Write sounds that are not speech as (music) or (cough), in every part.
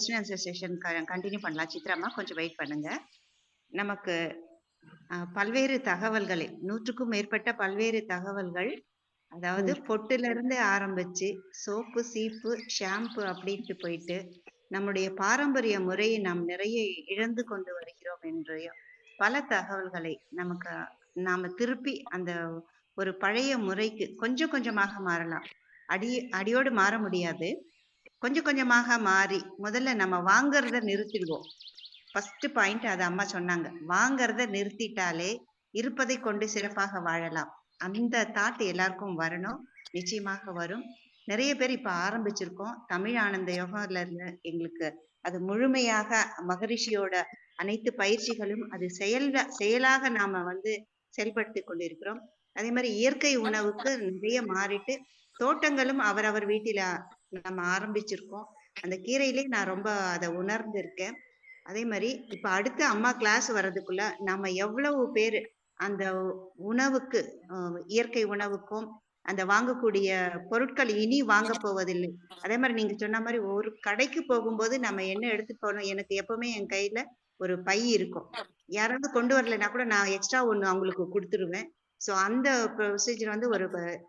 Question answer session continue பண்ணலாம். சித்ராமா கொஞ்சம் wait பண்ணுங்க. நமக்கு பல்வேறு தகவல்களை நூற்றுக்கும் மேற்பட்ட பல்வேறு தகவல்கள் அதாவது பொட்டுல இருந்து ஆரம்பிச்சு சோப்பு சீப்பு ஷாம்பு அப்படின்ட்டு போயிட்டு நம்முடைய பாரம்பரிய முறையை நாம் நிறைய இழந்து கொண்டு வருகிறோம் என்றையும் பல தகவல்களை நமக்கு நாம திருப்பி அந்த ஒரு பழைய முறைக்கு கொஞ்சம் கொஞ்சமாக மாறலாம். அடி அடியோடு மாற முடியாது. கொஞ்சம் கொஞ்சமாக மாறி முதல்ல நம்ம வாங்கிறத நிறுத்திடுவோம். ஃபர்ஸ்ட் பாயிண்ட் அது அம்மா சொன்னாங்க. வாங்கிறத நிறுத்திட்டாலே இருப்பதை கொண்டு சிறப்பாக வாழலாம். அந்த தாட் எல்லாருக்கும் வரணும். நிச்சயமாக வரும். நிறைய பேர் இப்போ ஆரம்பிச்சிருக்கோம். தமிழ் ஆனந்த யோகால இருந்து எங்களுக்கு அது முழுமையாக மகரிஷியோட அனைத்து பயிற்சிகளும் அது செயல் செயலாக நாம வந்து செயல்படுத்தி கொண்டிருக்கிறோம். அதே மாதிரி இயற்கை உணவுக்கு நிறைய மாறிட்டு தோட்டங்களும் அவரவர் வீட்டில நம்ம ஆரம்பிச்சிருக்கோம். அந்த கீரையிலே நான் ரொம்ப அதை உணர்ந்திருக்கேன். அதே மாதிரி இப்ப அடுத்த அம்மா கிளாஸ் வர்றதுக்குள்ள நம்ம எவ்வளவு பேர் அந்த உணவுக்கு இயற்கை உணவுக்கும் அந்த வாங்கக்கூடிய பொருட்கள் இனி வாங்க போவதில்லை. அதே மாதிரி நீங்க சொன்ன மாதிரி ஒரு கடைக்கு போகும்போது நம்ம என்ன எடுத்துட்டு போகணும்? எனக்கு எப்பவுமே என் கையில ஒரு பை இருக்கும். யாராவது கொண்டு வரலைன்னா கூட நான் எக்ஸ்ட்ரா ஒண்ணு அவங்களுக்கு கொடுத்துருவேன் ஸோ அந்த ப்ரொசீஜர் வந்து ஒரு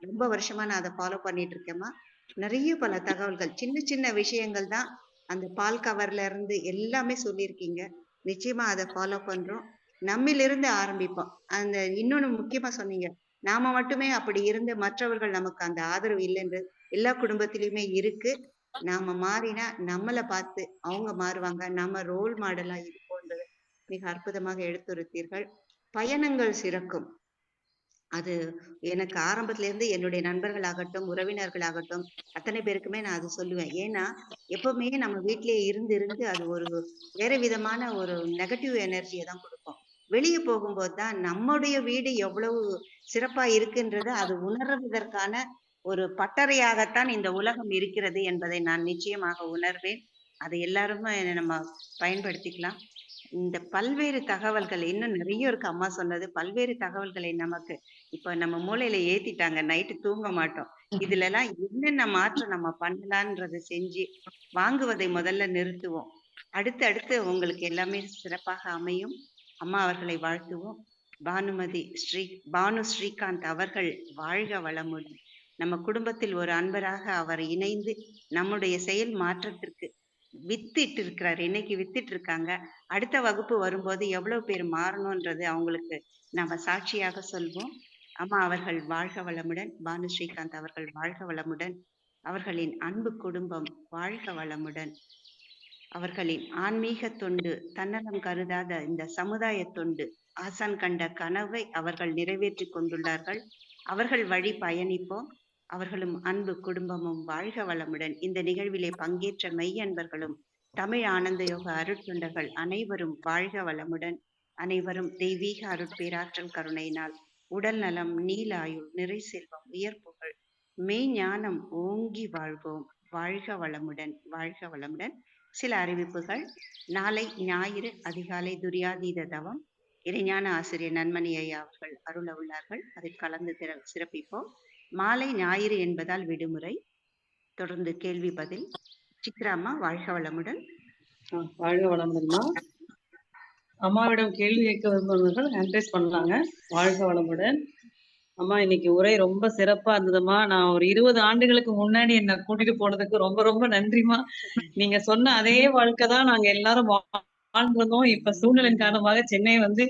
ரொம்ப வருஷமா நான் அதை ஃபாலோ பண்ணிட்டு இருக்கேம்மா. நிறைய பல தகவல்கள். சின்ன சின்ன விஷயங்கள் தான். அந்த பால் கவர்ல இருந்து எல்லாமே சொல்லியிருக்கீங்க. நிச்சயமா அதை ஃபாலோ பண்றோம். நம்மிலிருந்து ஆரம்பிப்போம். அந்த இன்னொன்னு முக்கியமா சொன்னீங்க. நாம மட்டுமே அப்படி இருந்து மற்றவர்கள் நமக்கு அந்த ஆதரவு இல்லைன்றது எல்லா குடும்பத்திலயுமே இருக்கு. நாம மாறினா நம்மளை பார்த்து அவங்க மாறுவாங்க. நம்ம ரோல் மாடலா இருப்போன்றது மிக அற்புதமாக எடுத்துரைத்தீர்கள். பயணங்கள் சிறக்கும். அது எனக்கு ஆரம்பத்துல இருந்து என்னுடைய நண்பர்களாகட்டும் உறவினர்களாகட்டும் அத்தனை பேருக்குமே நான் அது சொல்லுவேன். ஏன்னா எப்பவுமே நம்ம வீட்டிலேயே இருந்து இருந்து அது ஒரு வேற விதமான ஒரு நெகட்டிவ் எனர்ஜியை தான் கொடுக்கும். வெளியே போகும்போது தான் நம்முடைய வீடு எவ்வளவு சிறப்பா இருக்குன்றது அது உணர்வதற்கான ஒரு பட்டறையாகத்தான் இந்த உலகம் இருக்கிறது என்பதை நான் நிச்சயமாக உணர்வேன். அதை எல்லாருமே நம்ம பயன்படுத்திக்கலாம். இந்த பல்வேறு தகவல்கள் இன்னும் நிறைய இருக்கு. அம்மா சொன்னது பல்வேறு தகவல்களை நமக்கு இப்ப நம்ம மூளையில ஏத்திட்டாங்க. நைட்டு தூங்க மாட்டோம். இதுல எல்லாம் என்னென்ன மாற்றம் நம்ம பண்ணலான்றதை செஞ்சு வாங்குவதை முதல்ல நிறுத்துவோம். அடுத்து அடுத்து உங்களுக்கு எல்லாமே சிறப்பாக அமையும். அம்மா அவர்களை வாழ்த்துவோம். பானுமதி ஸ்ரீ பானு ஸ்ரீகாந்த் அவர்கள் வாழ்க வளமுடன். நம்ம குடும்பத்தில் ஒரு அன்பராக அவர் இணைந்து நம்முடைய செயல் மாற்றத்திற்கு வித்திட்டு இருக்கிறார் இன்னைக்கு வித்திட்டு இருக்காங்க அடுத்த வகுப்பு வரும்போது எவ்வளவு பேர் மாறணும்ன்றது அவங்களுக்கு நம்ம சாட்சியாக சொல்வோம். அம்மா அவர்கள் வாழ்க வளமுடன் பானு ஸ்ரீகாந்த் அவர்கள் வாழ்க வளமுடன் அவர்களின் அன்பு குடும்பம் வாழ்க வளமுடன். அவர்களின் ஆன்மீக தொண்டு தன்னலம் கருதாத இந்த சமுதாய தொண்டு ஆசான் கண்ட கனவை அவர்கள் நிறைவேற்றி கொண்டுள்ளார்கள். அவர்கள் வழி பயணிப்போம். அவர்களும் அன்பு குடும்பமும் வாழ்க வளமுடன். இந்த நிகழ்விலே பங்கேற்ற மெய்யன்பர்களும் தமிழ் ஆனந்த யோக அருட்தொண்டர்கள் அனைவரும் வாழ்க வளமுடன். அனைவரும் தெய்வீக அருட்பேராற்றல் கருணையினால் உடல் நலம் நீலாயுள் நிறை செல்வம் உயர்ப்புகள் மெய்ஞானம் ஓங்கி வாழ்வோம். வாழ்க வளமுடன் வாழ்க வளமுடன். சில அறிவிப்புகள். நாளை ஞாயிறு அதிகாலை துரியாதீத தவம். இறைஞான ஆசிரியர் நன்மணி ஐயா அவர்கள் அருள உள்ளார்கள். அதில் கலந்து திற- சிறப்பிப்போம். மாலை ஞாயிறு என்பதால் விடுமுறை. தொடர்ந்து கேள்வி பதில். சித்ராமா வாழ்க வளமுடன். வாழ்க வளமுடன்மா அம்மாவிடம் கேள்வி கேட்க விரும்புபவர்கள் ஹேண்ட்ரைஸ் பண்ணலாங்க. வாழ்க வளமுடன். அம்மா இன்னைக்கு உரை ரொம்ப சிறப்பா இருந்ததும்மா. நான் ஒரு இருபது ஆண்டுகளுக்கு முன்னாடி என்ன கூட்டிட்டு போனதுக்கு ரொம்ப ரொம்ப நன்றிமா நீங்க சொன்ன அதே வாழ்க்கை தான் நாங்க எல்லாரும் வாழ்ந்திருந்தோம். இப்ப சூழ்நிலையின் காரணமாக சென்னை வந்து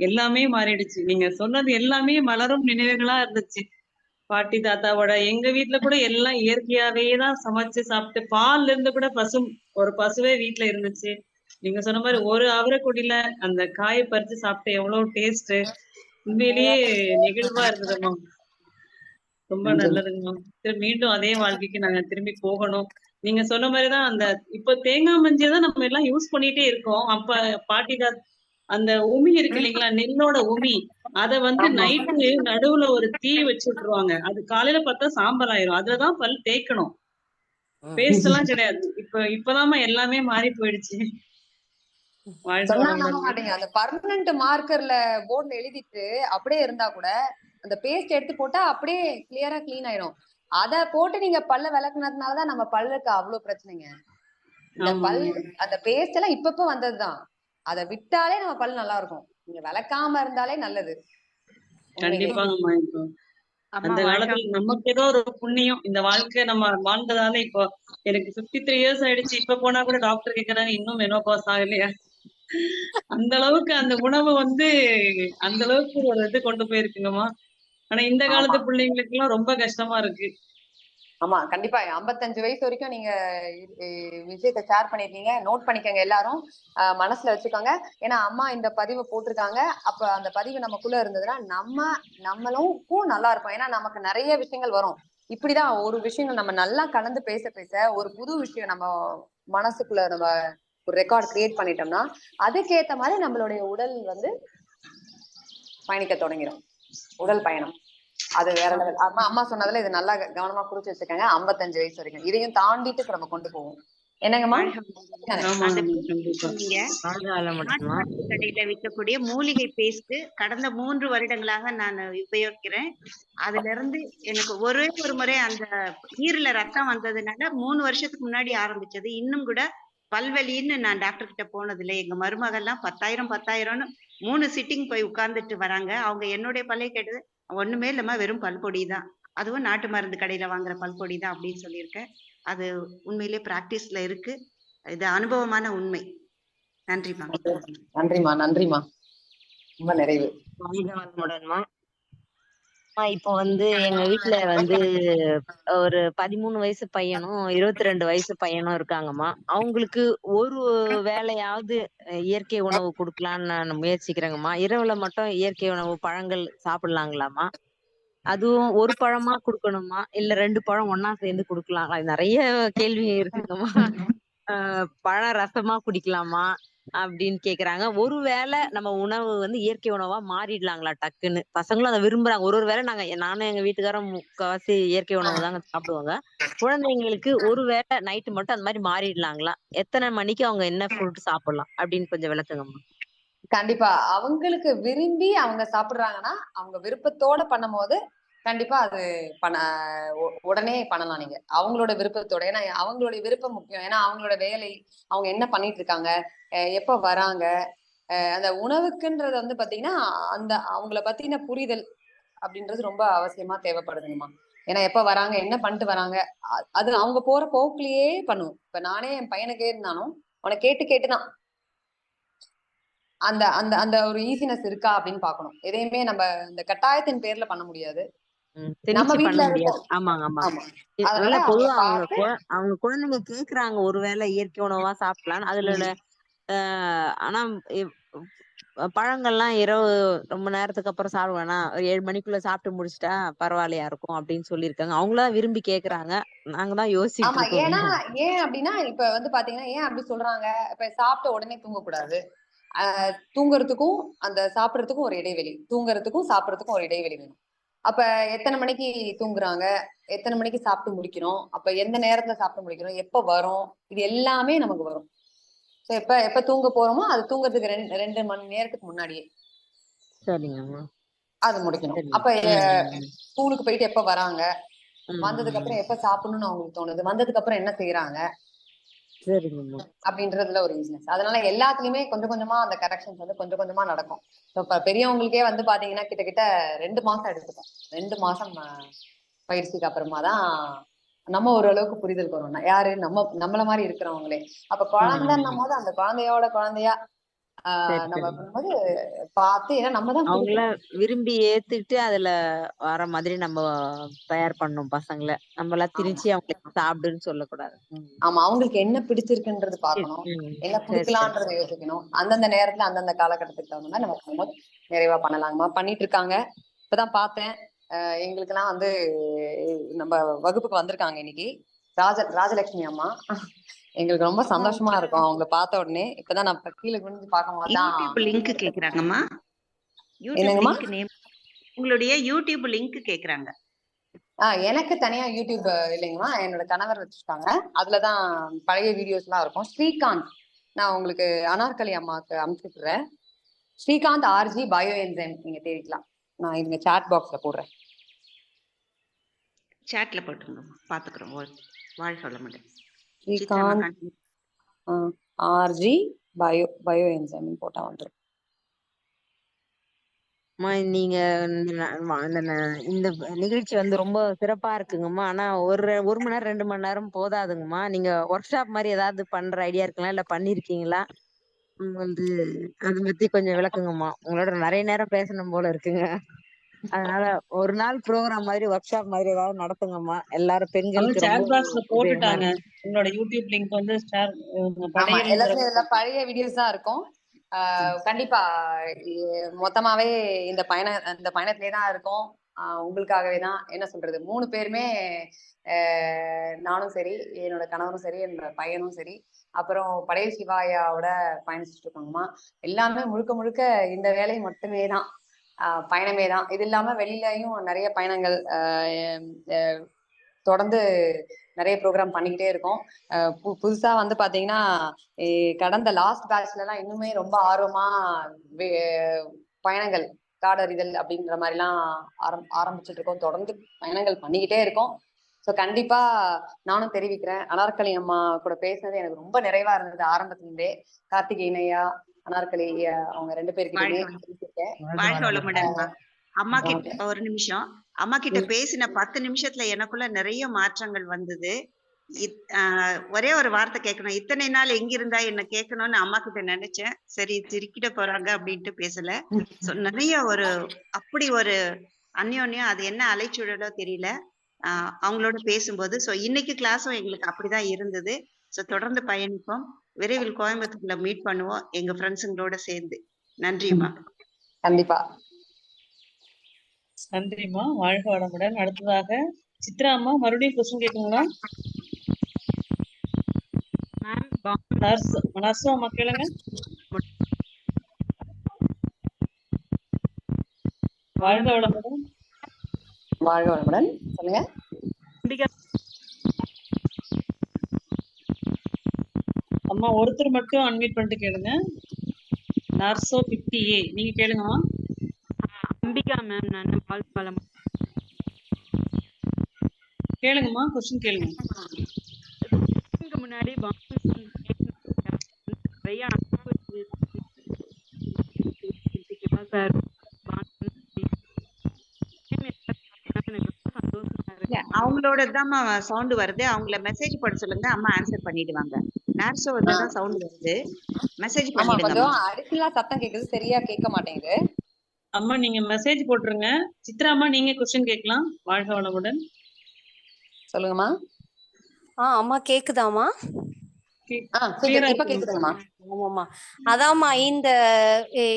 எல்லாமே மாறிடுச்சு. நீங்க சொன்னது எல்லாமே மலரும் நினைவுகளா இருந்துச்சு. பாட்டி தாத்தாவோட எங்க வீட்ல கூட எல்லாம் இயற்கையாவே தான் சமைச்சு சாப்பிட்டு பால்ல இருந்து கூட பசும் ஒரு பசுவே வீட்ல இருந்துச்சு. நீங்க சொன்ன மாதிரி ஒரு அவரைக்கொடியில அந்த காயை பறிச்சு சாப்பிட்டு எவ்வளவு டேஸ்ட் உண்மையிலேயே நெகிழ்வா இருந்ததும்மா. ரொம்ப நல்லதுங்கம்மா. மீண்டும் அதே வாழ்க்கைக்கு நாங்க திரும்பி போகணும். நீங்க சொன்ன மாதிரிதான் அந்த இப்ப தேங்காய் மஞ்சள் தான் நம்ம எல்லாம் யூஸ் பண்ணிட்டே இருக்கோம். அப்ப பாட்டி தா அந்த உமி இருக்கு இல்லைங்களா நெல்லோட உமி. அத வந்து. நைட்டு நடுவுல ஒரு தீ வச்சு விட்டுருவாங்க அது காலையில பார்த்தா சாம்பல் ஆயிரும். அதுலதான் பல் தேய்க்கணும். பேஸ்ட் எல்லாம் கிடையாது. இப்ப இப்பதாம்மா எல்லாமே மாறி போயிடுச்சு. அந்த பர்மனன்ட் மார்க்கர்ல போர்ட்ல எழுதிட்டு அப்படியே இருந்தா கூட அந்த பேஸ்ட் எடுத்து போட்டா அப்படியே கிளியரா க்ளீன் ஆயிடும் அத போட்டு நீங்க பல்ல விளக்குனதுனாலதான் நம்ம பல்லுக்கு அவ்வளவு பிரச்சனைங்க. ஆமா, பல். அந்த பேஸ்ட் எல்லாம் இப்பப்ப வந்ததுதான். அத விட்டாலே நம்ம பல் நல்லா இருக்கும் நீங்க விளக்காம இருந்தாலே நல்லது. அந்த காலத்துல நமக்கு ஏதோ ஒரு புண்ணியம் இந்த வாழ்க்கை நம்ம வாழ்ந்ததால இப்போ எனக்கு 53 த்ரீ இயர்ஸ் ஆயிடுச்சு. இப்ப போனா கூட டாக்டர் கேக்குறாங்க இன்னும் மெனோபாஸ் ஆகலையா? அந்த அளவுக்கு அந்த உணவு வந்து அந்த அளவுக்கு ஒரு இது கொண்டு போயிருக்குங்கம்மா. ஆனா இந்த காலத்து. பிள்ளைங்களுக்கு எல்லாம் ரொம்ப கஷ்டமா இருக்கு. ஆமா கண்டிப்பா. 55 வயசு வரைக்கும் நீங்க இ- விஷயத்தை ஷேர் பண்ணிருக்கீங்க. நோட் பண்ணிக்கோங்க எல்லாரும். மனசுல வச்சுக்கோங்க. ஏன்னா அம்மா இந்த பதிவை போட்டிருக்காங்க. அப்ப அந்த பதிவு நமக்குள்ள இருந்ததுன்னா நம்ம நம்மளுக்கும் நல்லா இருப்போம் ஏன்னா நமக்கு நிறைய விஷயங்கள் வரும். இப்படிதான் ஒரு விஷயங்கள் நம்ம நல்லா கலந்து பேச பேச ஒரு புது விஷயம் நம்ம மனசுக்குள்ள நம்ம ஒரு ரெக்கார்ட் கிரியேட் பண்ணிட்டோம்னா அதுக்கேத்த மாதிரி நம்மளுடைய உடல் வந்து பயணிக்க தொடங்கிடும் உடல் பயணம். அது வேற லெவல் அம்மா அம்மா சொன்னதுல இது நல்லா கவனமா குறிச்சு வச்சுக்கோங்க 55 வயசு வரைக்கும். இதையும் தாண்டிட்டு நம்ம கொண்டு போவோம். என்னங்கம்மா கடையில விற்கக்கூடிய மூலிகை பேஸ்ட் கடந்த மூன்று வருடங்களாக நான் உபயோகிக்கிறேன். அதுல இருந்து எனக்கு ஒரே ஒரு முறை அந்த ஈரல ரத்தம் வந்ததுனால மூணு வருஷத்துக்கு முன்னாடி ஆரம்பிச்சது. இன்னும் கூட பல்வலின்னு நான் டாக்டர் கிட்ட போனதில்லை. எங்க மருமகெல்லாம் பத்தாயிரம் பத்தாயிரம்னு மூணு சிட்டிங் போய் உட்கார்ந்துட்டு வராங்க. அவங்க என்னுடைய பல்லை கேட்டது ஒண்ணுமே இல்லாம வெறும் பல்பொடி தான் அதுவும் நாட்டு மருந்து கடையில வாங்குற பல்பொடி தான் அப்படின்னு சொல்லியிருக்கேன் அது உண்மையிலேயே பிராக்டிஸ்ல இருக்கு. இது அனுபவமான உண்மை. நன்றிமா நன்றிம்மா. நன்றிம்மா. ரொம்ப நிறைவு. வாழ்க வளமுடன்மா. ஆமா இப்போ வந்து எங்க வீட்ல வந்து ஒரு பதிமூணு வயசு பையனும் இருபத்தி ரெண்டு வயசு பையனும் இருக்காங்கம்மா. அவங்களுக்கு ஒரு வேளையாவது இயற்கை உணவு கொடுக்கலான்னு நான் முயற்சிக்கிறேங்கம்மா. இரவுல மட்டும் இயற்கை உணவு பழங்கள் சாப்பிடலாங்களாம்மா. அதுவும் ஒரு பழமா கொடுக்கணுமா இல்ல ரெண்டு பழம் ஒண்ணா சேர்ந்து குடுக்கலாங்களா நிறைய கேள்வி இருக்குங்கம்மா. ஆஹ் பழம் ரசமா குடிக்கலாமா? அப்படின்னு கேக்குறாங்க. ஒருவேளை நம்ம உணவு வந்து இயற்கை உணவா மாறிடலாங்களா டக்குன்னு? பசங்களும் அதை விரும்புறாங்க. ஒரு ஒரு வேளை நாங்க நானும் எங்க வீட்டுக்காரரும் முக்காவாசி இயற்கை உணவு தாங்க சாப்பிடுவாங்க. குழந்தைங்களுக்கு ஒரு வேளை நைட்டு மட்டும் அந்த மாதிரி மாறிடலாங்களா? எத்தனை மணிக்கு அவங்க என்ன ஃபுட் சாப்பிடலாம்? அப்படின்னு கொஞ்சம் விளக்குங்கம்மா. கண்டிப்பா. அவங்களுக்கு விரும்பி அவங்க சாப்பிடுறாங்கன்னா அவங்க விருப்பத்தோட பண்ணும்போது கண்டிப்பா அது பண்ண உ- உடனே பண்ணலாம் நீங்க. அவங்களோட விருப்பத்தோட ஏன்னா அவங்களுடைய விருப்பம் முக்கியம். ஏன்னா அவங்களோட வேலை அவங்க என்ன பண்ணிட்டு இருக்காங்க எப்ப வராங்க அந்த உணவுக்குன்றது வந்து பாத்தீங்கன்னா அந்த அவங்கள பத்தின புரிதல் அப்படின்றது ரொம்ப அவசியமா தேவைப்படுதுங்கம்மா. ஏன்னா எப்ப வராங்க என்ன பண்ணிட்டு வராங்க அ- அது அவங்க போற போக்குலயே பண்ணுவோம். இப்ப நானே என் பையனுக்கே இருந்தாலும் உன கேட்டு கேட்டுதான் அந்த அந்த அந்த ஒரு ஈஸினஸ் இருக்கா அப்படின்னு பார்க்கணும். எதையுமே நம்ம இந்த கட்டாயத்தின் பேர்ல பண்ண முடியாது. ம், நம்ம திணிச்சு பண்ண வீட்ல முடியாது. இருக்கோம் ஆமாங்க ஆமா. ஆமா. இது அதனால நல்லா அவங்க பொதுவா அவங்க பார்த்து குழ- அவங்க குழந்தைங்க கேக்குறாங்க ஒருவேளை இயற்கை உணவா சாப்பிடலான்னு அதுல உள்ள, ஆஹ் ஆனா இவ்- பழங்கள்லாம் இரவு ரொம்ப நேரத்துக்கு அப்புறம் சாப்பிட வேணாம் ஒரு ஏழு மணிக்குள்ள சாப்பிட்டு முடிச்சிட்டா பரவாயில்லையா இருக்கும் அப்படின்னு சொல்லியிருக்காங்க. அவங்களா விரும்பி கேக்குறாங்க. நாங்க தான் யோசிச்சுட்டு ஆமா ஏன்னா ஏன் அப்படின்னா இப்ப வந்து பாத்தீங்கன்னா ஏன் அப்படி சொல்றாங்க? இப்ப சாப்பிட்ட உடனே தூங்கக்கூடாது. ஆஹ் தூங்குறதுக்கும் அந்த சாப்பிடறதுக்கும் ஒரு இடைவெளி. தூங்குறதுக்கும் சாப்பிடறதுக்கும் ஒரு இடைவெளி வேணும். அப்ப எத்தனை மணிக்கு தூங்குறாங்க? எத்தனை மணிக்கு சாப்பிட்டு முடிக்கணும்? அப்ப எந்த நேரத்துல சாப்பிட்டு முடிக்கணும்? எப்ப வரும்? இது எல்லாமே நமக்கு வரும். சோ எப்ப எப்ப தூங்க போறோமோ அது தூங்குறதுக்கு ரெண்டு ரெண்டு மணி நேரத்துக்கு முன்னாடியே. சரிங்கம்மா. அது முடிக்கணும். அப்ப ஸ்கூலுக்கு போயிட்டு எப்ப வராங்க? வந்ததுக்கு. அப்புறம் எப்ப சாப்பிடணும்னு அவங்களுக்கு தோணுது? வந்ததுக்கு அப்புறம் என்ன செய்யறாங்க அப்படின்றதுல ஒரு ஈஸினஸ் அதனால எல்லாத்துலயுமே கொஞ்சம் கொஞ்சமா அந்த கரெக்ஷன்ஸ் வந்து கொஞ்சம் கொஞ்சமா நடக்கும். இப்ப பெரியவங்களுக்கே வந்து பாத்தீங்கன்னா கிட்டத்தட்ட ரெண்டு மாசம் எடுத்துக்கும் ரெண்டு மாசம் பயிற்சிக்கு அப்புறமா தான் நம்ம ஓரளவுக்கு புரிதல் வரும் யாரு? நம்ம நம்மள மாதிரி இருக்கிறவங்களே. அப்ப குழந்தைன்னும் போது அந்த குழந்தையோட குழந்தையா நம்ம பண்ணும்போது பார்த்து ஏன்னா நம்ம தான் அவங்கள விரும்பி ஏத்துக்கிட்டு அதுல வர மாதிரி நம்ம தயார் பண்ணணும் பசங்களை. நம்மளா ஆமா. திணிச்சு அவங்களுக்கு சாப்பிடுன்னு சொல்லக்கூடாது. ஆமா அவங்களுக்கு என்ன பிடிச்சிருக்குன்றது பார்க்கணும். என்ன குடுக்கலான்றதை யோசிக்கணும். அந்தந்த நேரத்துல அந்தந்த காலகட்டத்துக்கு தகுந்த மாதிரி நம்ம பண்ணும்போது நிறைவா பண்ணலாங்கம்மா. பண்ணிட்டு இருக்காங்க இப்பதான் பார்த்தேன். எங்களுக்கெல்லாம் வந்து நம்ம வகுப்புக்கு வந்திருக்காங்க இன்னைக்கு. ராஜ ராஜலட்சுமி அம்மா. எங்களுக்கு ரொம்ப சந்தோஷமா இருக்கும். அவங்க பார்த்த உடனே. இப்பதான் நான் கீழே குனிஞ்சு பார்க்கும் போதுதான் யூடியூப் லிங்க் கேக்குறாங்கம்மா. யூடியூப் நேம் உங்களுடைய யூடியூப் லிங்க் கேக்குறாங்க. ஆஹ் எனக்கு தனியா யூடியூப் இல்லைங்கம்மா. என்னோட கணவர் வச்சிருக்காங்க. அதுலதான் பழைய வீடியோஸ் எல்லாம் இருக்கும். ஸ்ரீகாந்த் நான் உங்களுக்கு அனார்கலி அம்மாவுக்கு அனுப்பிச்சுடுறேன் ஸ்ரீகாந்த் ஆர்ஜி பயோ என்சைம் நீங்க தேடிக்கலாம். நான் இங்க சாட் பாக்ஸ்ல போடுறேன். சாட்ல போட்டுருங்கம்மா. பாத்துக்கிறோம். வாழ்- வளமுடன் சித்ராமா Srikanth. RG bio bio enzyme போட்டா வந்துரும். அம்மா நீங்க இந்த நிகழ்ச்சி வந்து ரொம்ப சிறப்பா இருக்குங்கம்மா. ஆனா ஒரு ஒரு மணி நேரம் ரெண்டு மணி நேரம் போதாதுங்கம்மா. நீங்க ஒர்க் ஷாப் மாதிரி ஏதாவது பண்ற ஐடியா இருக்கலாம் இல்ல பண்ணிருக்கீங்களா? வந்து அதை பத்தி கொஞ்சம் விளக்குங்கம்மா. உங்களோட நிறைய நேரம் பேசணும் போல இருக்குங்க. அதனால ஒரு நாள் ப்ரோக்ராம் மாதிரி ஒர்க் ஷாப் மாதிரி ஏதாவது நடத்துங்கம்மா. எல்லாரும் பெண்களுக்கு சேட் பாக்ஸ்ல போட்டுட்டாங்க. இருக்கும் உங்களோட யூடியூப் லிங்க் வந்து ஷேர் ஆமா படையல் எல்லாத்துலயும் இதுல பழைய வீடியோஸ் தான் இருக்கும். ஆஹ் கண்டிப்பா மொத்தமாவே இந்த பயண இந்த பயணத்திலே தான் இருக்கோம். உங்களுக்காகவே தான். என்ன சொல்றது? மூணு பேருமே ஆஹ் நானும் சரி என்னோட கணவரும் சரி என்னோட பையனும் சரி. அப்புறம் படையல் சிவாயாவோட பயணிச்சுட்டு இருக்கோங்கம்மா. எல்லாமே முழுக்க முழுக்க இந்த வேலை மட்டுமே தான். பயணமே தான். இது இல்லாம வெளியிலயும் நிறைய பயணங்கள் தொடர்ந்து நிறைய ப்ரோக்ராம் பண்ணிக்கிட்டே இருக்கோம். பு- புதுசா வந்து பாத்தீங்கன்னா கடந்த லாஸ்ட் பேட்ச்ல எல்லாம் இன்னுமே ரொம்ப ஆர்வமா பயணங்கள் காடறிதல் அப்படின்ற மாதிரி எல்லாம் ஆரம் ஆரம்பிச்சுட்டு இருக்கோம். தொடர்ந்து பயணங்கள் பண்ணிக்கிட்டே இருக்கோம். ஸோ கண்டிப்பா நானும் தெரிவிக்கிறேன். அனார்கலி அம்மா கூட பேசினது எனக்கு ரொம்ப நிறைவா இருந்தது ஆரம்பத்துல கார்த்திகேயனையா அனார்கலி அவங்க ரெண்டு வளமுடன்மா அம்மா கிட்ட ஒரு நிமிஷம். அம்மா கிட்ட. பேசின பத்து நிமிஷத்துல எனக்குள்ள நிறைய மாற்றங்கள் வந்தது. ஒரே ஒரு வார்த்தை கேட்கணும். இத்தனை நாள் எங்க இருந்தா என்ன கேட்கணும்னு அம்மா கிட்ட நினைச்சேன். சரி திருக்கிட போறாங்க அப்படின்ட்டு பேசல. (laughs) நிறைய ஒரு அப்படி ஒரு அந்யோன்யம் அது என்ன அலைச்சூழலோ தெரியல. ஆஹ் அவங்களோட பேசும்போது. சோ இன்னைக்கு கிளாஸும் எங்களுக்கு அப்படிதான் இருந்தது. சோ தொடர்ந்து பயணிப்போம். விரைவில் கோயம்புத்தூர்ல மீட் பண்ணுவோம். எங்க ஃப்ரெண்ட்ஸுங்களோட சேர்ந்து. நன்றிம்மா. கண்டிப்பா. நன்றிம்மா. வாழ்க வளமுடன். அடுத்ததாக சித்ரா அம்மா மறுபடியும் கொஸ்டின் கேட்குங்களா நர்ஸ் அம்மா கேளுங்க. வாழ்க வளமுடன். வாழ்க வளமுடன். சொல்லுங்க. அம்மா ஒருத்தர் மட்டும் அன்மியூட் பண்ணிட்டு கேளுங்க. நர்ஸோ பிப்டி ஏ நீங்க கேளுங்கம்மா. அம்பிகா மேம் நான் பால்பாலம் கேளுங்கம்மா கொஸ்டின் கேளுங்க. முன்னாடி நிறைய சார் அவங்களோட தான் சவுண்ட் வருது. அவங்கள மெசேஜ் போட சொல்லுங்க அம்மா ஆன்சர் பண்ணிடுவாங்க. நார்ஸோ வந்து தான் சவுண்ட் வருது. மெசேஜ் ஆமா பண்ணிடுங்க கொஞ்சம் அடிக்கலா சத்தம் கேக்குது. சரியா கேட்க மாட்டேங்குது. அம்மா நீங்க மெசேஜ் போட்டுருங்க. சித்ரா அம்மா நீங்க கொஸ்டின் கேட்கலாம். வாழ்க வளமுடன். சொல்லுங்கம்மா. ஆ அம்மா கேக்குதாம்மா? ஆ இப்ப. கேக்குதுங்கம்மா. ஆமாம்மா அதாம்மா இந்த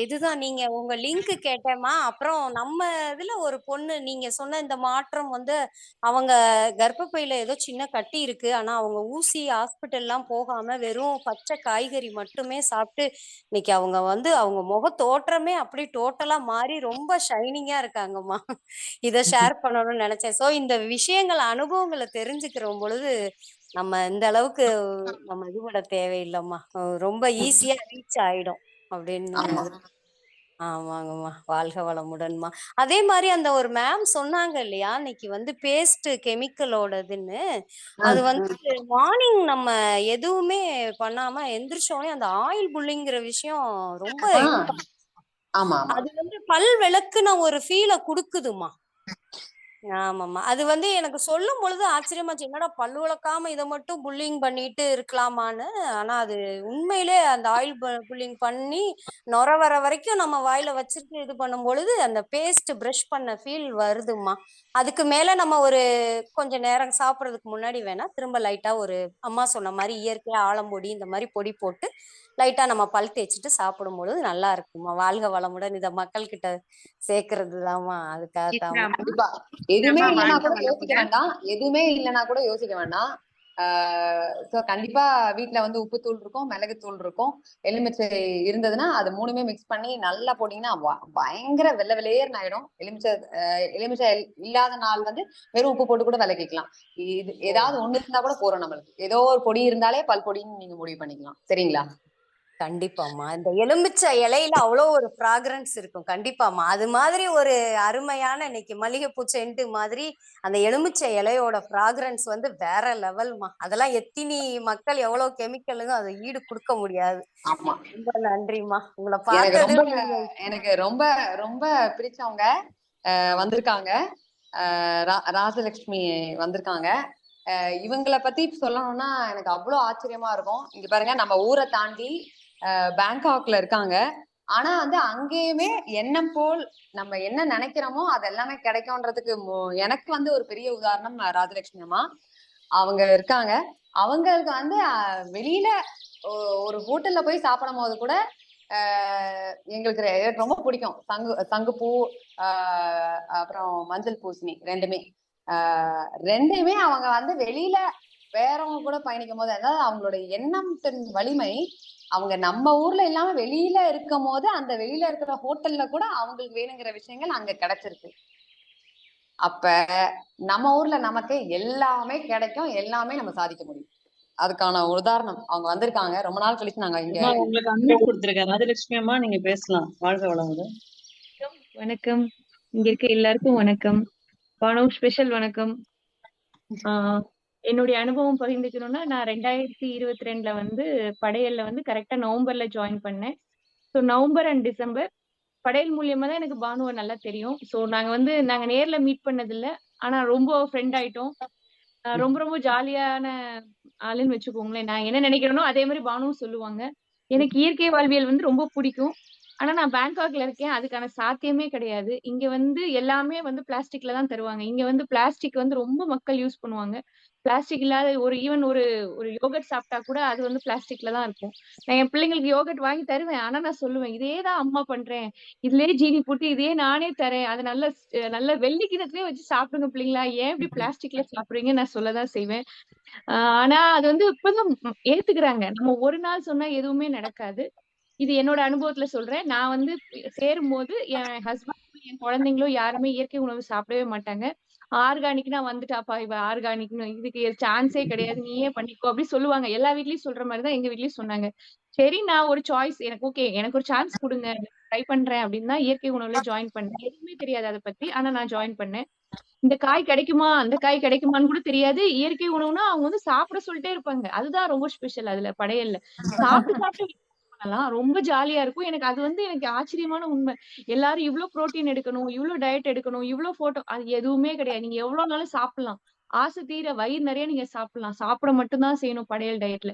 இதுதான் நீங்க உங்க லிங்க் கேட்டேம்மா. அப்புறம் நம்ம இதுல ஒரு பொண்ணு நீங்க சொன்ன இந்த மாற்றம் வந்து அவங்க கர்ப்பப்பையில ஏதோ சின்ன கட்டி இருக்கு. ஆனா அவங்க ஊசி ஹாஸ்பிட்டல்லாம் போகாம வெறும் பச்சை காய்கறி மட்டுமே சாப்பிட்டு இன்னைக்கு அவங்க வந்து அவங்க முக தோற்றமே அப்படி டோட்டலா மாறி ரொம்ப ஷைனிங்கா இருக்காங்கம்மா. இத ஷேர் பண்ணணும்னு நினைச்சேன். சோ இந்த விஷயங்கள் அனுபவங்களை தெரிஞ்சுக்கிற பொழுது நம்ம இந்த அளவுக்கு நம்ம இது பண்ண தேவையில்லைம்மா. ரொம்ப ஈஸியா ரீச் ஆயிடும் அப்படின்னு ஆமா. ஆமாங்கம்மா. வாழ்க வளமுடன்மா. அதே மாதிரி அந்த ஒரு மேம் சொன்னாங்க இல்லையா? இன்னைக்கு வந்து பேஸ்ட் கெமிக்கலோடதுன்னு அது வந்து மார்னிங் நம்ம எதுவுமே பண்ணாம எந்திரிச்சோடனே அந்த ஆயில் புல்லிங்கிற விஷயம் ரொம்ப அது வந்து பல் விளக்குன ஒரு ஃபீலை கொடுக்குதுமா ஆமாம்மா. அது வந்து எனக்கு சொல்லும் பொழுது ஆச்சரியமாச்சு என்னடா பல்லு விளக்காம இதை மட்டும் புல்லிங் பண்ணிட்டு இருக்கலாமான்னு? ஆனா அது உண்மையிலே அந்த ஆயில் புல்லிங் பண்ணி நொர வர வரைக்கும் நம்ம வாயில வச்சிருந்து இது பண்ணும் பொழுது அந்த பேஸ்ட் பிரஷ் பண்ண ஃபீல் வருதுமா அதுக்கு மேல நம்ம ஒரு கொஞ்சம் நேரம் சாப்பிட்றதுக்கு முன்னாடி வேணா திரும்ப லைட்டா ஒரு அம்மா சொன்ன மாதிரி இயற்கையா ஆலம்பொடி இந்த மாதிரி பொடி போட்டு லைட்டா நம்ம பல் தேய்ச்சிட்டு சாப்பிடும் பொழுது நல்லா இருக்குமா வாழ்க வளமுடன் இத மக்கள் கிட்ட சேர்க்கறது தாமா அதுக்காக தான் கண்டிப்பா. எதுவுமே இல்லைன்னா கூட யோசிக்க. வேண்டாம். எதுவுமே இல்லைன்னா கூட யோசிக்க வேண்டாம். சோ கண்டிப்பா வீட்ல வந்து உப்புத்தூள் இருக்கும் மிளகுத்தூள் இருக்கும். எலுமிச்சை இருந்ததுன்னா அது மூணுமே மிக்ஸ் பண்ணி நல்லா போட்டீங்கன்னா பயங்கர வெள்ளை வெளியேர்னு ஆயிடும். எலுமிச்சை எலுமிச்சை இல்- இல்லாத நாள் வந்து வெறும் உப்பு போட்டு கூட விளக்கிக்கலாம். இது ஏதாவது ஒண்ணு இருந்தா கூட போறோம் நம்மளுக்கு. ஏதோ ஒரு பொடி இருந்தாலே பல் பொடின்னு நீங்க முடிவு பண்ணிக்கலாம். சரிங்களா? கண்டிப்பாம்மா. இந்த எலுமிச்சை இலையில அவ்வளோ ஒரு ஃப்ராக்ரன்ஸ் இருக்கும். கண்டிப்பாம்மா. அது மாதிரி ஒரு அருமையான இன்னைக்கு மல்லிகைப்பூ செண்டு மாதிரி அந்த எலுமிச்சை இலையோட ஃப்ராக்ரன்ஸ் வந்து வேற லெவல்மா அதெல்லாம் எத்தினி மக்கள் எவ்வளவு கெமிக்கலுங்க அதை ஈடு கொடுக்க முடியாது. ரொம்ப நன்றிம்மா. உங்களை பார்த்தது எனக்கு ரொம்ப ரொம்ப பிடிச்சவங்க வந்திருக்காங்க. ராஜலட்சுமி வந்திருக்காங்க. அஹ், இவங்கள பத்தி சொல்லணும்னா எனக்கு அவ்வளவு ஆச்சரியமா இருக்கும். இங்க பாருங்க நம்ம ஊரை தாண்டி பேங்காக்ல இருக்காங்க. ஆனா வந்து அங்கேயுமே எண்ணம் போல் நம்ம என்ன நினைக்கிறோமோ அது எல்லாமே கிடைக்கும்ன்றதுக்கு எனக்கு வந்து ஒரு பெரிய உதாரணம் ராஜலட்சுமி அம்மா. அவங்க இருக்காங்க. அவங்களுக்கு வந்து வெளியில ஒரு ஹோட்டல்ல போய் சாப்பிடும் போது கூட ஆஹ் எங்களுக்கு எனக்கு ரொம்ப பிடிக்கும். சங்கு சங்குப்பூ ஆஹ் அப்புறம் மஞ்சள் பூசணி ரெண்டுமே. ஆஹ் ரெண்டுமே அவங்க வந்து வெளியில வேறவங்க கூட பயணிக்கும் போது அதாவது அவங்களோட எண்ணத்தின் வலிமை அவங்க நம்ம ஊர்ல இல்லாம வெளியில இருக்கும் போது அந்த வெளியில இருக்கிற ஹோட்டல்ல கூட அவங்களுக்கு வேணுங்கிற விஷயங்கள் அங்க கிடைச்சிருக்கு. அப்ப நம்ம ஊர்ல நமக்கு எல்லாமே கிடைக்கும் எல்லாமே நம்ம சாதிக்க முடியும். அதுக்கான உதாரணம் அவங்க வந்திருக்காங்க ரொம்ப நாள் கழிச்சு நாங்க இங்க உங்களுக்கு அன்மியூட் கொடுத்திருக்கேன் ராஜலட்சுமி அம்மா நீங்க பேசலாம். வாழ்க வளமுடன். வணக்கம். இங்க இருக்க எல்லாருக்கும் வணக்கம். பானு ஸ்பெஷல் வணக்கம். ஆஹ் என்னுடைய அனுபவம் பகிர்ந்துக்கணும்னா நான் ரெண்டாயிரத்தி இருபத்தி ரெண்டுல வந்து படையல்ல வந்து கரெக்டா நவம்பர்ல ஜாயின் பண்ணேன். ஸோ நவம்பர் அண்ட் டிசம்பர் படையல் மூலியமா தான் எனக்கு பானுவை நல்லா தெரியும். ஸோ நாங்க வந்து நாங்க நேர்ல மீட் பண்ணது இல்ல ஆனா ரொம்ப ஃப்ரெண்ட் ஆயிட்டோம். ரொம்ப ரொம்ப ஜாலியான ஆளுன்னு வச்சுக்கோங்களேன். நான் என்ன நினைக்கிறேனோ அதே மாதிரி பானுவும் சொல்லுவாங்க. எனக்கு இயற்கை வாழ்வியல் வந்து ரொம்ப பிடிக்கும். ஆனா நான் பேங்காக்ல இருக்கேன். அதுக்கான சாத்தியமே கிடையாது. இங்க வந்து எல்லாமே வந்து பிளாஸ்டிக்ல தான் தருவாங்க. இங்க வந்து பிளாஸ்டிக் வந்து ரொம்ப மக்கள் யூஸ் பண்ணுவாங்க. பிளாஸ்டிக் இல்லாத ஒரு ஈவன் ஒரு ஒரு யோகட் சாப்பிட்டா கூட அது வந்து பிளாஸ்டிக்ல தான் இருக்கும். நான் என் பிள்ளைங்களுக்கு யோகட் வாங்கி தருவேன். ஆனா நான் சொல்லுவேன் இதே தான் அம்மா பண்றேன். இதுலயே ஜீனி போட்டு இதே நானே தரேன். அது நல்ல நல்ல வெள்ளி கிணத்துலயே வச்சு சாப்பிடுங்க பிள்ளைங்களா. ஏன் இப்படி பிளாஸ்டிக்ல சாப்பிடுறீங்க? நான் சொல்லதான் செய்வேன். ஆனா அது வந்து இப்பதான் ஏத்துக்கிறாங்க. நம்ம ஒரு நாள் சொன்னா எதுவுமே நடக்காது. இது என்னோட அனுபவத்துல சொல்றேன். நான் வந்து சேரும்போது என் ஹஸ்பண்ட் என் குழந்தைங்களும் யாருமே இயற்கை உணவு சாப்பிடவே மாட்டாங்க. ஆர்கானிக்னா வந்துட்டாப்பா இவ ஆர்கானிக்னு இதுக்கு சான்ஸே கிடையாது. நீயே பண்ணிக்கோ அப்படி சொல்லுவாங்க. எல்லா வீட்லயும் சொல்ற மாதிரிதான் எங்க வீட்லயும் சொன்னாங்க. சரி நான் ஒரு சாய்ஸ் எனக்கு ஓகே எனக்கு ஒரு சான்ஸ் கொடுங்க. ட்ரை பண்றேன் அப்படின்னு தான் இயற்கை உணவுல ஜாயின் பண்ணேன். எதுவுமே தெரியாது அதை பத்தி. ஆனா நான் ஜாயின் பண்ணேன். இந்த காய் கிடைக்குமா? அந்த காய் கிடைக்குமான்னு கூட தெரியாது. இயற்கை உணவுனா அவங்க வந்து சாப்பிட சொல்லிட்டே இருப்பாங்க. அதுதான் ரொம்ப ஸ்பெஷல் அதுல படையல்ல. சாப்பிட்டு சாப்பிட்டு பண்ணலாம். ரொம்ப ஜாலியா இருக்கும். எனக்கு அது வந்து எனக்கு ஆச்சரியமான உண்மை. எல்லாரும் இவ்ளோ புரோட்டீன் எடுக்கணும் இவ்ளோ டயட் எடுக்கணும் இவ்ளோ போட்டோ அது எதுவுமே கிடையாது. நீங்க எவ்வளவு நாளும் சாப்பிடலாம். ஆசை தீர வயிறு நிறைய நீங்க சாப்பிடலாம். சாப்பிட மட்டும்தான் செய்யணும் படையல் டயட்ல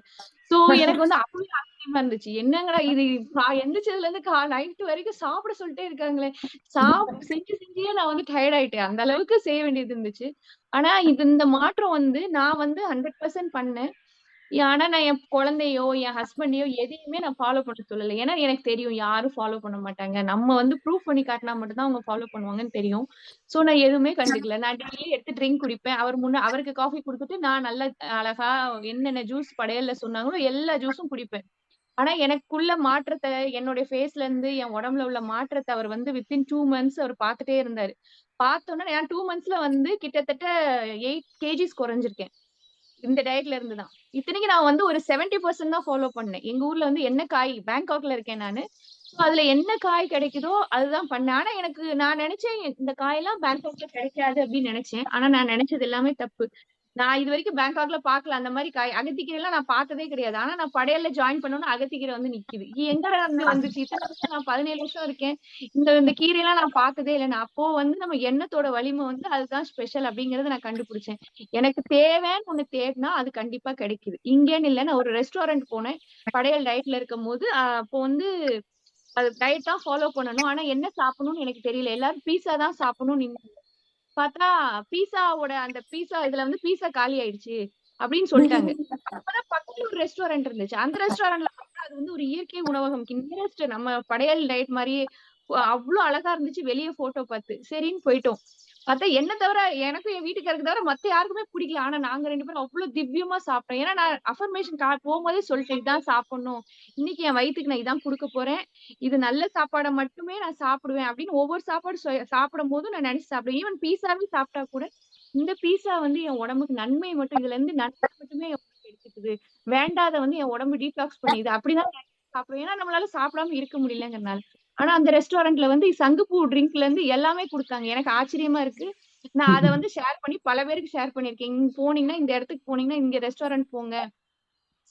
சோ எனக்கு வந்து அப்பவே ஆச்சரியமா இருந்துச்சு. என்னங்கடா இது? கா- எந்திரிச்சதுல இருந்து கா நைட் வரைக்கும் சாப்பிட சொல்லிட்டே இருக்காங்களே. சாப் செஞ்சு செஞ்சே நான் வந்து டயர்ட் ஆயிட்டேன். அந்த அளவுக்கு செய்ய வேண்டியது இருந்துச்சு. ஆனா இது இந்த மாற்றம் வந்து நான் வந்து ஹண்ட்ரட் பர்சன்ட் பண்ணேன். ஆனா நான் என் குழந்தையோ என் ஹஸ்பண்டையோ எதையுமே நான் ஃபாலோ பண்ண சொல்லலை. ஏன்னா எனக்கு தெரியும் யாரும் ஃபாலோ பண்ண மாட்டாங்க. நம்ம வந்து ப்ரூஃப் பண்ணி காட்டினா மட்டும்தான் அவங்க ஃபாலோ பண்ணுவாங்கன்னு தெரியும். சோ நான் எதுவுமே கண்டுக்கல. நான் டெய்லி எடுத்து ட்ரிங்க் குடிப்பேன். அவர் முன்ன அவருக்கு காஃபி கொடுத்துட்டு நான் நல்ல அழகா என்னென்ன ஜூஸ் படையல்ல சொன்னாங்களோ எல்லா ஜூஸும் குடிப்பேன். ஆனா எனக்குள்ள மாற்றத்தை என்னுடைய ஃபேஸ்ல இருந்து என் உடம்புல உள்ள மாற்றத்தை அவர் வந்து வித்தின் டூ மந்த்ஸ் அவர் பார்த்துட்டே இருந்தாரு. பார்த்தோன்னா நான் டூ மந்த்ஸ்ல வந்து கிட்டத்தட்ட எயிட் கேஜிஸ் குறைஞ்சிருக்கேன். இந்த டயட்ல இருந்து தான் இத்தனைக்கு நான் வந்து ஒரு செவன்டி பர்சன்ட் தான் ஃபாலோ பண்ணேன். எங்க ஊர்ல வந்து என்ன காய் பேங்காக்ல இருக்கேன் நானு. அதுல என்ன காய் கிடைக்குதோ அதுதான் பண்ணேன். ஆனா எனக்கு நான் நினைச்சேன் இந்த காயெல்லாம் பேங்காக்ல கிடைக்காது அப்படின்னு நினைச்சேன். ஆனா நான் நினைச்சது எல்லாமே தப்பு. நான் இது வரைக்கும் பேங்காக்ல பாக்கல. அந்த மாதிரி காய் அகத்திக்கீரை எல்லாம் நான் பார்த்ததே கிடையாது. ஆனா நான் படையல்ல ஜாயின் பண்ணோன்னா அகத்திக்கீரை வந்து நிக்குது. எங்கடா இருந்து வந்துச்சு இத்தனை வருஷம் நான் பதினேழு வருஷம் இருக்கேன். இந்த இந்த கீரையெல்லாம் நான் பார்த்ததே இல்லை. நான் அப்போ வந்து நம்ம எண்ணத்தோட வலிமை வந்து அதுதான் ஸ்பெஷல் அப்படிங்கறத நான் கண்டுபிடிச்சேன். எனக்கு தேவைன்னு ஒண்ணு தேடினா அது கண்டிப்பா கிடைக்குது. இங்கேன்னு இல்லை. நான் ஒரு ரெஸ்டாரண்ட் போனேன். படையல் டயட்ல இருக்கும் போது அப்போ வந்து அது டயட் தான் ஃபாலோ பண்ணணும். ஆனா என்ன சாப்பிடணும்னு எனக்கு தெரியல. எல்லாரும் பீஸா தான் சாப்பிடணும்னு பார்த்தா பீஸாவோட அந்த பீஸா இதுல வந்து பீஸா காலி ஆயிடுச்சு அப்படின்னு சொல்லிட்டாங்க. அப்பதான் பக்கத்துல ஒரு ரெஸ்டாரண்ட் இருந்துச்சு. அந்த ரெஸ்டாரண்ட்ல பார்த்தா அது வந்து ஒரு இயற்கை உணவகம். நியரஸ்ட் நம்ம படையல் டயட் மாதிரியே அவ்வளவு அழகா இருந்துச்சு. வெளியே போட்டோ பார்த்து. சரின்னு போயிட்டோம். பார்த்தா என்ன தவிர எனக்கும் என் வீட்டுக்காருக்கு தவிர மத்த யாருக்குமே பிடிக்கல. ஆனா நாங்க ரெண்டு பேரும் அவ்வளவு திவ்யமா சாப்பிட்டோம். ஏன்னா நான் அஃபர்மேஷன் கா போகும்போதே சொல்லிட்டு இதுதான் சாப்பிடணும். இன்னைக்கு என் வயிற்றுக்கு நான் இதான் கொடுக்க போறேன். இது நல்ல சாப்பாடை மட்டுமே நான் சாப்பிடுவேன். அப்படின்னு ஒவ்வொரு சாப்பாடு சாப்பிடும் போதும் நான் நினைச்சு சாப்பிடுவேன். ஈவன் பீஸாவே சாப்பிட்டா கூட இந்த பீஸா வந்து என் உடம்புக்கு நன்மை மட்டும் இதுல இருந்து நன்மை மட்டுமே எடுத்துக்குது. வேண்டாத வந்து என் உடம்பு டீடாக்ஸ் பண்ணிது. அப்படிதான் சாப்பிடுவோம் ஏன்னா நம்மளால சாப்பிடாம இருக்க முடியலங்கிறனால. ஆனா அந்த ரெஸ்டாரண்ட்ல வந்து சங்குப்பூ ட்ரிங்க்ல இருந்து எல்லாமே கொடுத்தாங்க. எனக்கு ஆச்சரியமா இருக்கு. நான் அதை வந்து ஷேர் பண்ணி பல பேருக்கு ஷேர் பண்ணிருக்கேன் இங்க போனீங்கன்னா இந்த இடத்துக்கு போனீங்கன்னா இங்க ரெஸ்டாரண்ட் போங்க.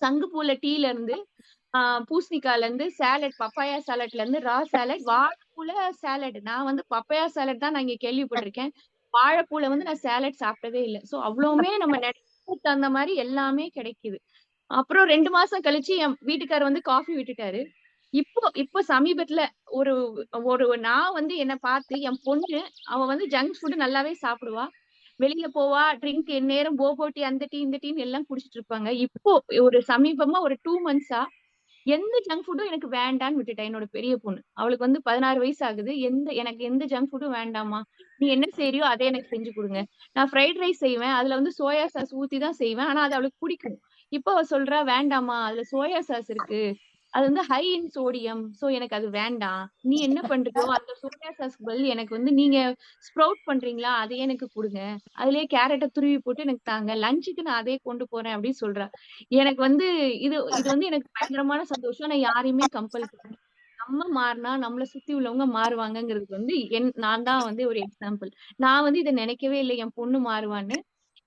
சங்குப்பூல டீல இருந்து ஆஹ் பூசணிக்கால இருந்து சேலட் பப்பாயா சாலட்ல இருந்து ரா சேலட் வாழைப்பூல சாலட் நான் வந்து பப்பாயா சேலட் தான் நான் இங்க கேள்விப்பட்டிருக்கேன். வாழைப்பூல வந்து நான் சேலட் சாப்பிட்டதே இல்லை. சோ அவ்வளவுமே நம்ம நினைக்கிறதுக்கு தகுந்த மாதிரி எல்லாமே கிடைக்குது. அப்புறம் ரெண்டு மாசம் கழிச்சு என் வீட்டுக்காரர் வந்து காஃபி விட்டுட்டாரு. இப்போ இப்போ சமீபத்துல ஒரு ஒரு நான் வந்து என்ன பார்த்து என் பொண்ணு அவ வந்து ஜங்க் ஃபுட் நல்லாவே சாப்பிடுவா. வெளியில போவா ட்ரிங்க் நேரம் போபோ அந்த டீ இந்த டீன்னு எல்லாம் குடிச்சிட்டு இருப்பாங்க. இப்போ ஒரு சமீபமா ஒரு டூ மந்த்ஸா எந்த ஜங்க் ஃபுட்டும் எனக்கு வேண்டான்னு விட்டுட்டேன். என்னோட பெரிய பொண்ணு. அவளுக்கு வந்து பதினாறு வயசு ஆகுது. எந்த எனக்கு எந்த ஜங்க் ஃபுட்டும் வேண்டாமா நீ என்ன செய்யறியோ அதே எனக்கு செஞ்சு கொடுங்க. நான் ஃப்ரைட் ரைஸ் செய்வேன். அதுல வந்து சோயா சாஸ் ஊத்தி தான் செய்வேன். ஆனா அது அவளுக்கு பிடிக்கும். இப்போ அவ சொல்றா வேண்டாமா அதுல சோயா சாஸ் இருக்கு. அது வந்து ஹை இன் சோடியம் சோ எனக்கு அது வேண்டாம். நீ என்ன பண்றியோ அந்த சோடியா சாஸ் பதில் எனக்கு வந்து நீங்க ஸ்ப்ரவுட் பண்றீங்களா அதையே எனக்கு கொடுங்க. அதுலயே கேரட்டை துருவி போட்டு எனக்கு தாங்க. லஞ்சுக்கு நான் அதே கொண்டு போறேன் அப்படின்னு சொல்றேன் எனக்கு வந்து இது இது வந்து எனக்கு பயங்கரமான சந்தோஷம். நான் யாரையுமே கம்பல் நம்ம மாறினா நம்மள சுத்தி உள்ளவங்க மாறுவாங்கங்கிறதுக்கு வந்து என் நான் தான் வந்து ஒரு எக்ஸாம்பிள் நான் வந்து இதை நினைக்கவே இல்லை. என் பொண்ணு மாறுவான்னு.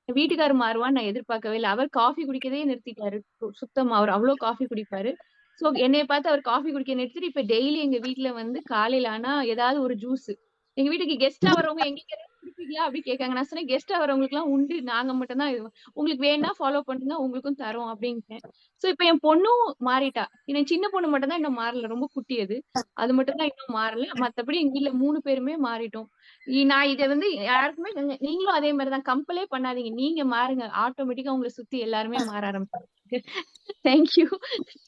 என் வீட்டுக்காரர் மாறுவான்னு நான் எதிர்பார்க்கவே இல்லை. அவர் காஃபி குடிக்கதே நிறுத்திட்டாரு. சுத்தமா அவர் அவ்வளவு காஃபி குடிப்பாரு. சோ என்னைய பார்த்து அவர் காஃபி குடிக்க நிறுத்திட்டு இப்ப டெய்லி எங்க வீட்ல வந்து காலையில ஆனா ஏதாவது ஒரு ஜூஸ் எங்க வீட்டுக்கு கெஸ்டா வரவங்க எங்க குடிப்பீங்களா? அப்படி கேட்காங்க. நான் சொன்னேன் கெஸ்டா வரவங்களுக்கு எல்லாம் உண்டு. நாங்க மட்டும் தான் உங்களுக்கு வேணா ஃபாலோ பண்ணுங்க உங்களுக்கும் தரோம் அப்படின்ட்டேன். சோ இப்ப என் பொண்ணும் மாறிட்டா. என் சின்ன பொண்ணு மட்டும் தான் இன்னும் மாறல. ரொம்ப குட்டி அது. அது மட்டும் தான் இன்னும் மாறல. மத்தபடி எங்க இல்ல மூணு பேருமே மாறிட்டோம். நான் இதை வந்து யாருக்குமே நீங்களும் அதே மாதிரிதான் கம்பலே பண்ணாதீங்க. நீங்க மாறுங்க. ஆட்டோமேட்டிக்கா உங்களை சுத்தி எல்லாருமே மாற ஆரம்பிச்சாங்க தேங்க்யூ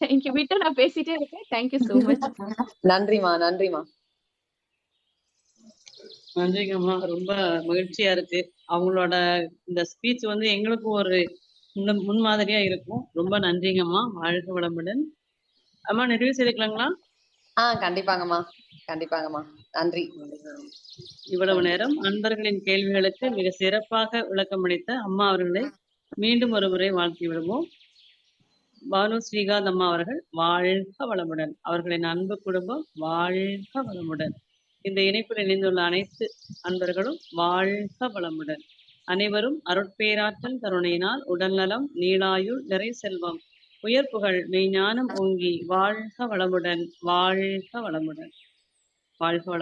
தேங்க்யூ விட்டு நான் பேசிட்டே இருக்கேன். தேங்க்யூ சோ மச் நன்றிமா நன்றிமா நன்றிங்கம்மா. ரொம்ப மகிழ்ச்சியா இருக்கு. அவங்களோட இந்த ஸ்பீச் வந்து எங்களுக்கும் ஒரு முன் முன்மாதிரியா இருக்கும். ரொம்ப நன்றிங்கம்மா. வாழ்க வளமுடன். அம்மா நிறைவு செய்துக்கலாங்களா? ஆஹ் கண்டிப்பாங்கம்மா. கண்டிப்பாங்கம்மா. நன்றி. இவ்வளவு நேரம் அன்பர்களின் கேள்விகளுக்கு மிக சிறப்பாக விளக்கமளித்த அம்மா அவர்களை மீண்டும் ஒரு முறை வாழ்த்தி விடுவோம். பானு ஸ்ரீகாந்த் அம்மா அவர்கள் வாழ்க வளமுடன். அவர்களின் அன்பு குடும்பம் வாழ்க வளமுடன். இந்த இணைப்பில் இணைந்துள்ள அனைத்து அன்பர்களும் வாழ்க வளமுடன். அனைவரும் அருட்பேராற்றல் கருணையினால் உடல்நலம் நீளாயுள் நிறை செல்வம் உயர் புகழ் மெய்ஞானம் ஓங்கி வாழ்க வளமுடன் வாழ்க வளமுடன். வாழ்க வளம்